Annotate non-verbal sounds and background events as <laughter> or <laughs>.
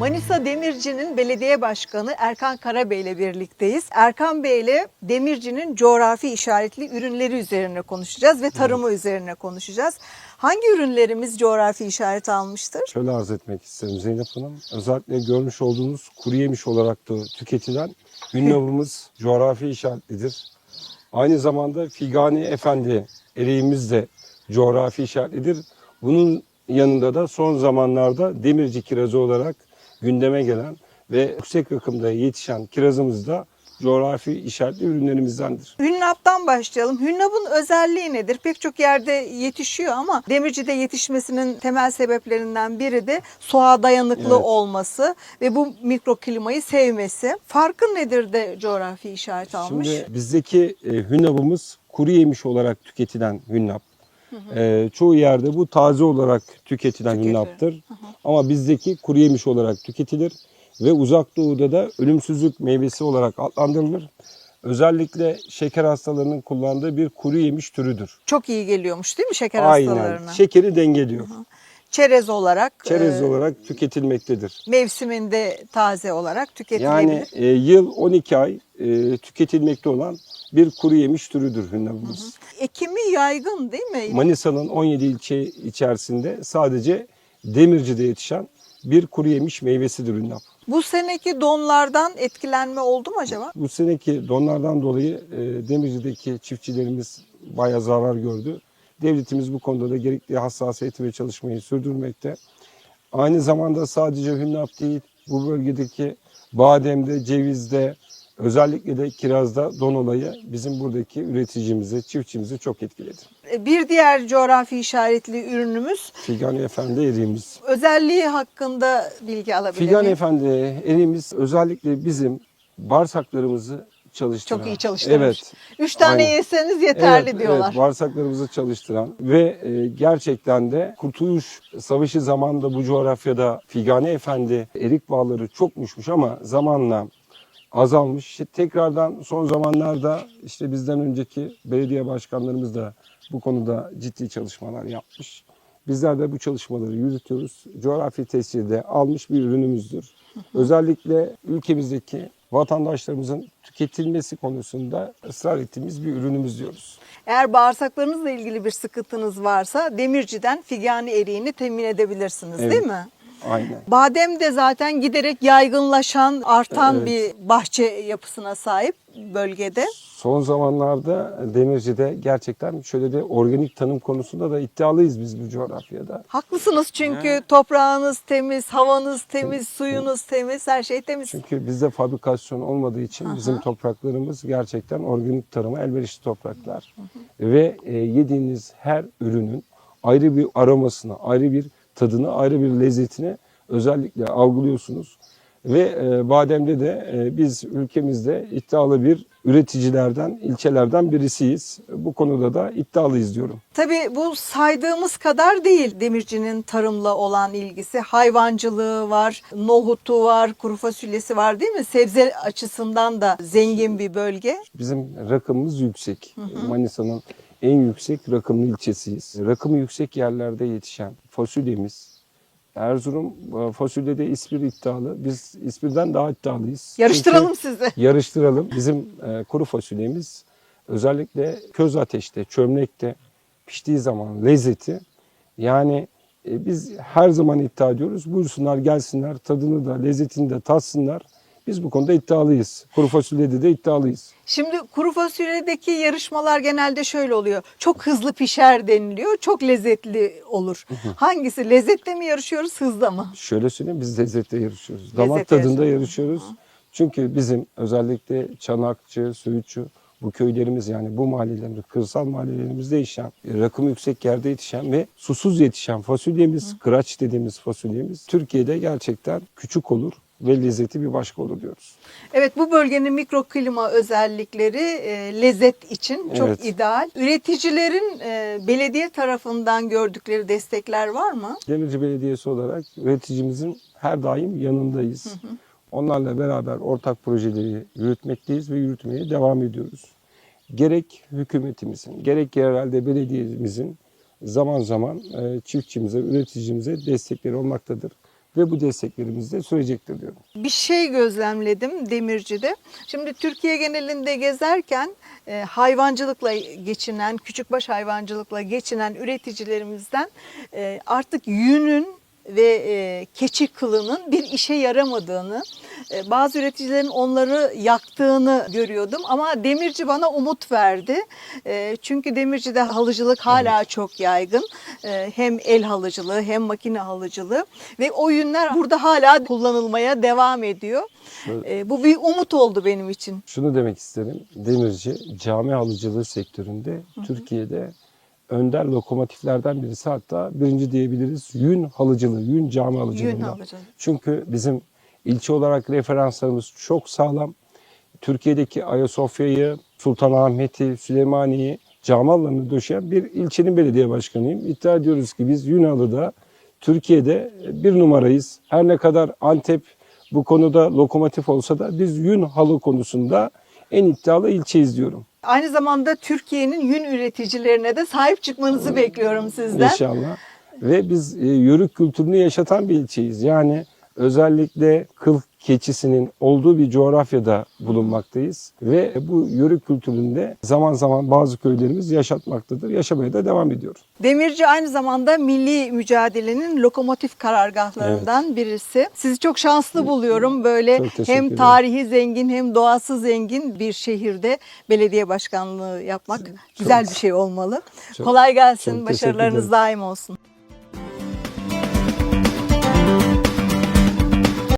Manisa Demirci'nin belediye başkanı Erkan Karabey ile birlikteyiz. Erkan Bey ile Demirci'nin coğrafi işaretli ürünleri üzerine konuşacağız ve tarımı üzerine konuşacağız. Hangi ürünlerimiz coğrafi işaret almıştır? Şöyle arz etmek isterim Zeynep Hanım. Özellikle görmüş olduğunuz kuru yemiş olarak da tüketilen hünnavımız coğrafi işaretlidir. Aynı zamanda Figani Efendi eriğimiz de coğrafi işaretlidir. Bunun yanında da son zamanlarda demirci kirazı olarak gündeme gelen ve yüksek rakımda yetişen kirazımız da coğrafi işaretli ürünlerimizdendir. Hünnap'tan başlayalım. Hünnap'ın özelliği nedir? Pek çok yerde yetişiyor ama Demirci'de yetişmesinin temel sebeplerinden biri de soğuğa dayanıklı Evet. olması ve bu mikroklimayı sevmesi. Farkı nedir de coğrafi işaret almış? Şimdi bizdeki e, hünnabımız kuru yemiş olarak tüketilen hünnap. E, çoğu yerde bu taze olarak tüketilen hünnaptır. Ama bizdeki kuru yemiş olarak tüketilir ve uzak doğuda da ölümsüzlük meyvesi olarak adlandırılır. Özellikle şeker hastalarının kullandığı bir kuru yemiş türüdür. Çok iyi geliyormuş değil mi şeker Aynen. hastalarına? Şekeri dengeliyor. Çerez olarak, Çerez e, olarak tüketilmektedir. mevsiminde taze olarak tüketilebilir. Yani e, yıl 12 ay e, tüketilmekte olan bir kuru yemiş türüdür hünnapımız. Ekimi yaygın değil mi? Manisa'nın 17 ilçe içerisinde sadece Demirci'de yetişen bir kuru yemiş meyvesidir ünnap. Bu seneki donlardan etkilenme oldu mu acaba? Bu seneki donlardan dolayı e, Demirci'deki çiftçilerimiz bayağı zarar gördü. Devletimiz bu konuda da gerekli hassasiyeti ve çalışmayı sürdürmekte. Aynı zamanda sadece hünnap değil, bu bölgedeki bademde, cevizde, özellikle de kirazda don olayı bizim buradaki üreticimizi, çiftçimizi çok etkiledi. E, Bir diğer coğrafi işaretli ürünümüz Figani Efendi eriğimiz. özelliği hakkında bilgi alabilir Figan miyim? Efendi eriğimiz özellikle bizim bağırsaklarımızı çalıştıran. Çok iyi çalıştırmış. Evet. Üç tane Aynen. yeseniz yeterli evet, diyorlar. Evet, bağırsaklarımızı çalıştıran ve e, gerçekten de Kurtuluş Savaşı zamanında bu coğrafyada Figani Efendi erik bağları çokmuşmuş ama zamanla azalmış. İşte tekrardan son zamanlarda işte bizden önceki belediye başkanlarımız da bu konuda ciddi çalışmalar yapmış. Bizler de bu çalışmaları yürütüyoruz. Coğrafi tesiri de almış bir ürünümüzdür. Özellikle ülkemizdeki vatandaşlarımızın tüketilmesi konusunda ısrar ettiğimiz bir ürünümüz diyoruz. Eğer bağırsaklarınızla ilgili bir sıkıntınız varsa demirciden figani eriğini temin edebilirsiniz Evet. değil mi? Aynen. Badem de zaten giderek yaygınlaşan, artan Evet. bir bahçe yapısına sahip bölgede. Son zamanlarda Demirci'de gerçekten şöyle de organik tanım konusunda da iddialıyız biz bu coğrafyada. Haklısınız çünkü Yani- toprağınız temiz, havanız temiz, suyunuz temiz, her şey temiz. Çünkü bizde fabrikasyon olmadığı için Aha. bizim topraklarımız gerçekten organik tarıma elverişli topraklar. Ve e, yediğiniz her ürünün ayrı bir aromasını, ayrı bir tadını, ayrı bir lezzetini özellikle algılıyorsunuz. Ve e, bademde de e, biz ülkemizde iddialı bir üreticilerden, ilçelerden birisiyiz. Bu konuda da iddialıyız diyorum. Tabii bu saydığımız kadar değil demircinin tarımla olan ilgisi. Hayvancılığı var, nohutu var, kuru fasulyesi var değil mi? Sebze açısından da zengin bir bölge. Bizim rakımımız yüksek. Manisa'nın en yüksek rakımlı ilçesiyiz. Rakımı yüksek yerlerde yetişen fasulyemiz. Erzurum e, fasulyede İspir iddialı. Biz İspir'den daha iddialıyız. Yarıştıralım Çünkü- sizi. <laughs> yarıştıralım. Bizim e, kuru fasulyemiz özellikle köz ateşte, çömlekte piştiği zaman lezzeti yani e, biz her zaman iddia ediyoruz. Buyursunlar gelsinler tadını da lezzetini de tatsınlar. Biz bu konuda iddialıyız. Kuru fasulyede de iddialıyız. Şimdi kuru fasulyedeki yarışmalar genelde şöyle oluyor. Çok hızlı pişer deniliyor, çok lezzetli olur. Hangisi? Lezzetle mi yarışıyoruz, hızla mı? Şöyle söyleyeyim biz lezzette yarışıyoruz. Damak tadında yarışıyoruz. yarışıyoruz. Çünkü bizim özellikle Çanakçı, Söğütçü bu köylerimiz yani bu mahallelerimiz, kırsal mahallelerimizde yetişen, rakım yüksek yerde yetişen ve susuz yetişen fasulyemiz, kıraç dediğimiz fasulyemiz Türkiye'de gerçekten küçük olur ve lezzeti bir başka olur diyoruz. Evet bu bölgenin mikroklima özellikleri e, lezzet için çok Evet. ideal. Üreticilerin e, belediye tarafından gördükleri destekler var mı? Demirci Belediyesi olarak üreticimizin her daim yanındayız. Onlarla beraber ortak projeleri yürütmekteyiz ve yürütmeye devam ediyoruz. Gerek hükümetimizin, gerek yerelde belediyemizin zaman zaman e, çiftçimize, üreticimize destekleri olmaktadır. Ve bu desteklerimiz de sürecektir diyorum. Bir şey gözlemledim Demirci'de. Şimdi Türkiye genelinde gezerken e, hayvancılıkla geçinen, küçükbaş hayvancılıkla geçinen üreticilerimizden e, artık yünün ve e, keçi kılının bir işe yaramadığını, e, bazı üreticilerin onları yaktığını görüyordum. Ama demirci bana umut verdi. E, çünkü demircide halıcılık hala çok yaygın. E, hem el halıcılığı hem makine halıcılığı ve o yünler burada hala kullanılmaya devam ediyor. E, bu bir umut oldu benim için. Şunu demek isterim. Demirci cami halıcılığı sektöründe Türkiye'de önder lokomotiflerden birisi hatta birinci diyebiliriz. Yün halıcılığı, yün cami halıcılığında. Yün halıcılığı. Çünkü bizim ilçe olarak referanslarımız çok sağlam. Türkiye'deki Ayasofya'yı, Sultanahmet'i, Süleymaniye'yi cami alanını döşeyen bir ilçenin belediye başkanıyım. İddia ediyoruz ki biz Yunanlı'da Türkiye'de bir numarayız. Her ne kadar Antep bu konuda lokomotif olsa da biz yün halı konusunda en iddialı ilçeyiz diyorum. Aynı zamanda Türkiye'nin yün üreticilerine de sahip çıkmanızı bekliyorum sizden. İnşallah. Ve biz e, yörük kültürünü yaşatan bir ilçeyiz. Yani özellikle kıl keçisinin olduğu bir coğrafyada bulunmaktayız. Ve bu yörük kültüründe zaman zaman bazı köylerimiz yaşatmaktadır. Yaşamaya da devam ediyoruz. Demirci aynı zamanda milli mücadelenin lokomotif karargahlarından birisi. Sizi çok şanslı buluyorum. Böyle Çok hem tarihi zengin hem doğası zengin bir şehirde belediye başkanlığı yapmak güzel bir şey olmalı. çok- Kolay gelsin. çok Başarılarınız daim olsun.